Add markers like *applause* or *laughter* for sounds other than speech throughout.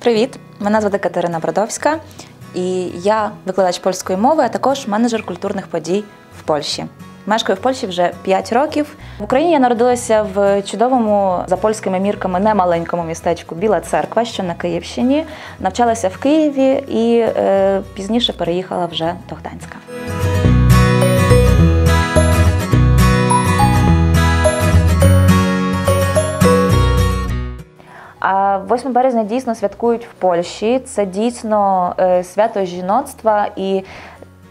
Привіт! Мене звати Катерина Бродовська, і я викладач польської мови, а також менеджер культурних подій в Польщі. Мешкаю в Польщі вже 5 років. В Україні я народилася в чудовому за польськими мірками немаленькому містечку Біла Церква, що на Київщині. Навчалася в Києві і е, пізніше переїхала вже до Гданська. 8 березня дійсно святкують в Польщі. Це дійсно е, свято жіноцтва і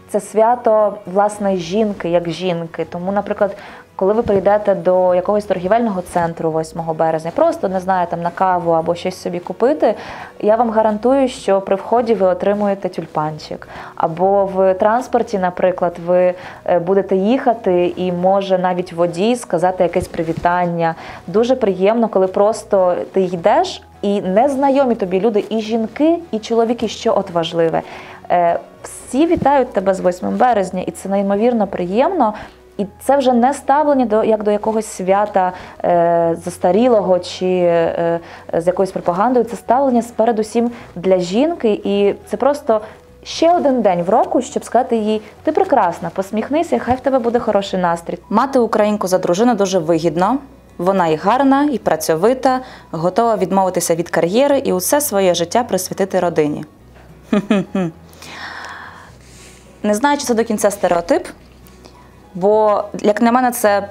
це свято власне жінки як жінки. Тому, наприклад, коли ви прийдете до якогось торгівельного центру 8 березня, просто не знаю, там на каву або щось собі купити, я вам гарантую, що при вході ви отримуєте тюльпанчик. Або в транспорті, наприклад, ви е, будете їхати, і може навіть водій сказати якесь привітання. Дуже приємно, коли просто ти йдеш. І незнайомі тобі люди, і жінки, і чоловіки, що от важливе. Е, всі вітають тебе з 8 березня, і це неймовірно приємно. І це вже не ставлення до як до якогось свята е, застарілого чи е, з якоюсь пропагандою. Це ставлення передусім для жінки, і це просто ще один день в року, щоб сказати їй: ти прекрасна, посміхнися, хай в тебе буде хороший настрій. Мати українку за дружину дуже вигідно. Вона і гарна, і працьовита, готова відмовитися від кар'єри і усе своє життя присвятити родині. Не знаю, чи це до кінця стереотип, бо, як на мене, це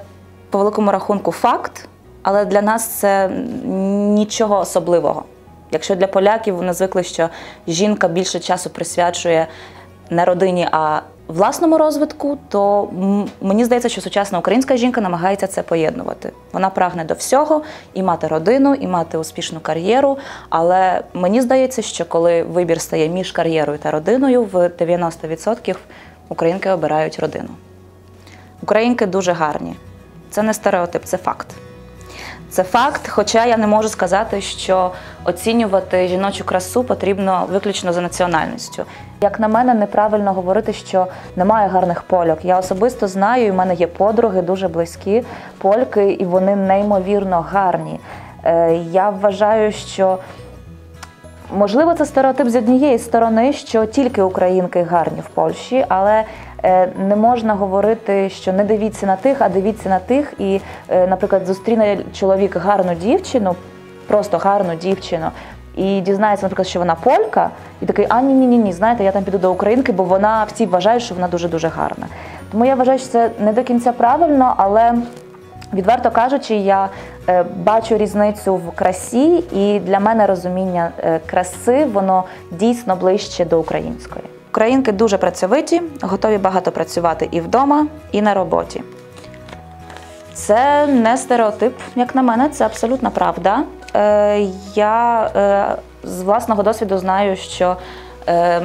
по великому рахунку факт, але для нас це нічого особливого. Якщо для поляків вони звикли, що жінка більше часу присвячує не родині, а власному розвитку, то мені здається, що сучасна українська жінка намагається це поєднувати. Вона прагне до всього і мати родину, і мати успішну кар'єру. Але мені здається, що коли вибір стає між кар'єрою та родиною, в 90% українки обирають родину. Українки дуже гарні. Це не стереотип, це факт. Це факт, хоча я не можу сказати, що оцінювати жіночу красу потрібно виключно за національністю. Як на мене, неправильно говорити, що немає гарних польок. Я особисто знаю, і в мене є подруги дуже близькі польки, і вони неймовірно гарні. Е, я вважаю, що можливо це стереотип з однієї сторони, що тільки українки гарні в Польщі, але Е, не можна говорити, що не дивіться на тих, а дивіться на тих. І, е, наприклад, зустріне чоловік гарну дівчину, просто гарну дівчину. І дізнається, наприклад, що вона полька, і такий, а ні, ні, ні, ні, знаєте, я там піду до українки, бо вона всі вважають, що вона дуже дуже гарна. Тому я вважаю, що це не до кінця правильно, але відверто кажучи, я бачу різницю в красі, і для мене розуміння краси воно дійсно ближче до української. Українки дуже працьовиті, готові багато працювати і вдома, і на роботі. Це не стереотип, як на мене, це абсолютна правда. Е, Я е, з власного досвіду знаю, що е,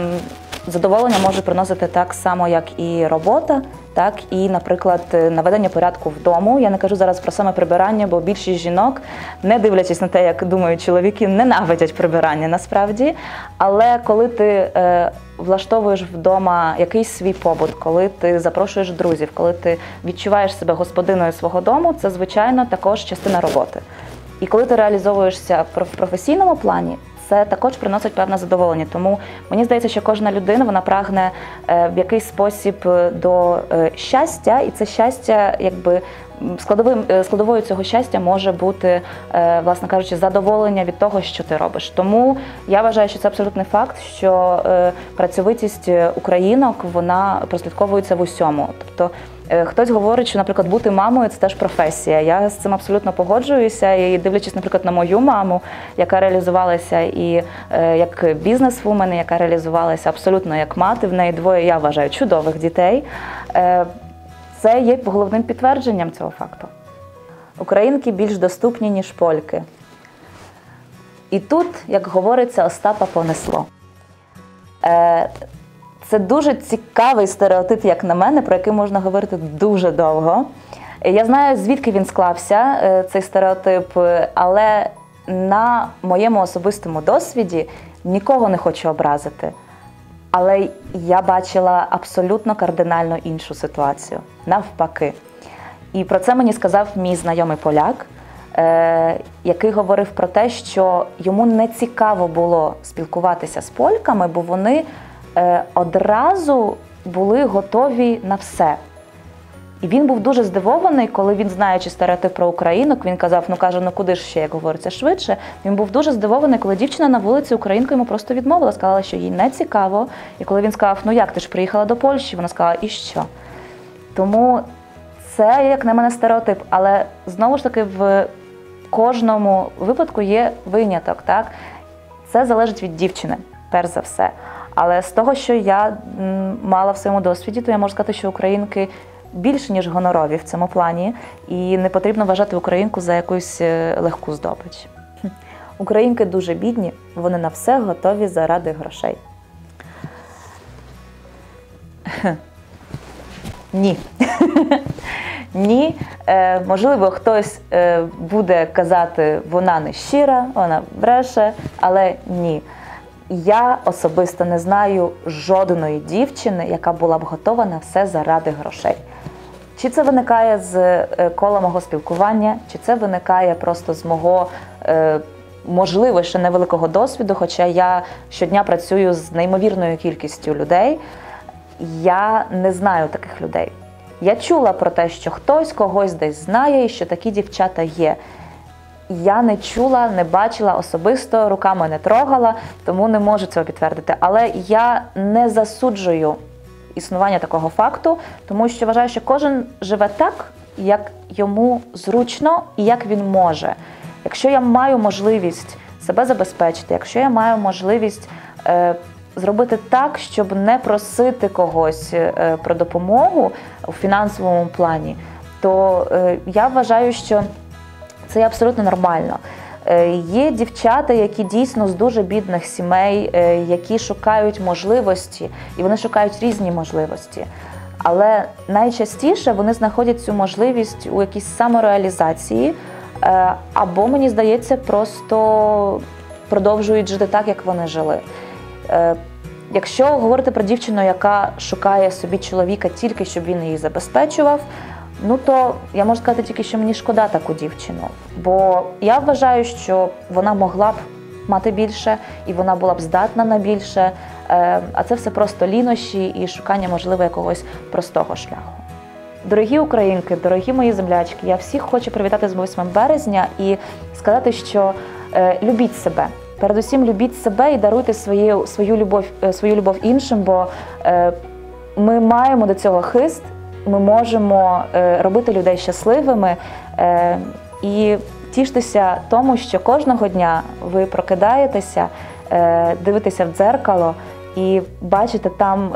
задоволення може приносити так само, як і робота, так і, наприклад, наведення порядку вдома. Я не кажу зараз про саме прибирання, бо більшість жінок, не дивлячись на те, як думають чоловіки, ненавидять прибирання насправді. Але коли ти е, влаштовуєш вдома якийсь свій побут, коли ти запрошуєш друзів, коли ти відчуваєш себе господиною свого дому, це звичайно також частина роботи. І коли ти реалізовуєшся в професійному плані, це також приносить певне задоволення. Тому мені здається, що кожна людина вона прагне е, в якийсь спосіб е, до е, щастя, і це щастя, якби складовим складовою цього щастя може бути, власне кажучи, задоволення від того, що ти робиш. Тому я вважаю, що це абсолютний факт, що працьовитість українок вона прослідковується в усьому. Тобто Е, хтось говорить, що, наприклад, бути мамою це теж професія. Я з цим абсолютно погоджуюся. І дивлячись, наприклад, на мою маму, яка реалізувалася і е, як бізнес-вумен, яка реалізувалася абсолютно як мати, в неї двоє, я вважаю, чудових дітей. Е, це є головним підтвердженням цього факту. Українки більш доступні, ніж польки. І тут, як говориться, Остапа понесло. Це дуже цікавий стереотип, як на мене, про який можна говорити дуже довго. Я знаю, звідки він склався, е, цей стереотип, але на моєму особистому досвіді нікого не хочу образити. Але я бачила абсолютно кардинально іншу ситуацію навпаки. І про це мені сказав мій знайомий поляк. е, який говорив про те, що йому не цікаво було спілкуватися з польками, бо вони е, одразу були готові на все. І він був дуже здивований, коли він, знаючи стереотип про українок, він казав: ну каже, ну куди ж ще, як говориться, швидше. Він був дуже здивований, коли дівчина на вулиці українка йому просто відмовила, сказала, що їй не цікаво. І коли він сказав, ну як ти ж приїхала до Польщі, вона сказала, і що? Тому це, як на мене, стереотип. Але знову ж таки, в кожному випадку є виняток. Так? Це залежить від дівчини, перш за все. Але з того, що я мала в своєму досвіді, то я можу сказати, що українки більше, ніж гонорові в цьому плані, і не потрібно вважати українку за якусь е, легку здобич. Українки дуже бідні, вони на все готові заради грошей. Ні. *laughs* Ні. Е, можливо, хтось е, буде казати, вона не щира, вона бреше, але ні. Я особисто не знаю жодної дівчини, яка була б готова на все заради грошей. Чи це виникає з е, кола мого спілкування, чи це виникає просто з мого, е, можливо, ще невеликого досвіду, хоча я щодня працюю з неймовірною кількістю людей. Я не знаю таких людей. Я чула про те, що хтось когось десь знає і що такі дівчата є. Я не чула, не бачила особисто, руками не трогала, тому не можу цього підтвердити. Але я не засуджую існування такого факту, тому що вважаю, що кожен живе так, як йому зручно і як він може. Якщо я маю можливість себе забезпечити, якщо я маю можливість е, зробити так, щоб не просити когось е, про допомогу у фінансовому плані, то е, я вважаю, що це абсолютно нормально. Е, Є дівчата, які дійсно з дуже бідних сімей, е, які шукають можливості, і вони шукають різні можливості. Але найчастіше вони знаходять цю можливість у якійсь самореалізації, е, або, мені здається, просто продовжують жити так, як вони жили. Якщо говорити про дівчину, яка шукає собі чоловіка тільки щоб він її забезпечував, ну то я можу сказати тільки, що мені шкода таку дівчину. Бо я вважаю, що вона могла б мати більше і вона була б здатна на більше. Е, А це все просто лінощі і шукання, можливо, якогось простого шляху. Дорогі українки, дорогі мої землячки, я всіх хочу привітати з 8 березня і сказати, що е, любіть себе. Передусім любіть себе і даруйте свою, свою, любов, е, свою любов іншим, бо ми маємо до цього хист, ми можемо е, робити людей щасливими е, і тіштися тому, що кожного дня ви прокидаєтеся, е, дивитеся в дзеркало і бачите там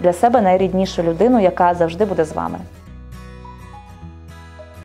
для себе найріднішу людину, яка завжди буде з вами.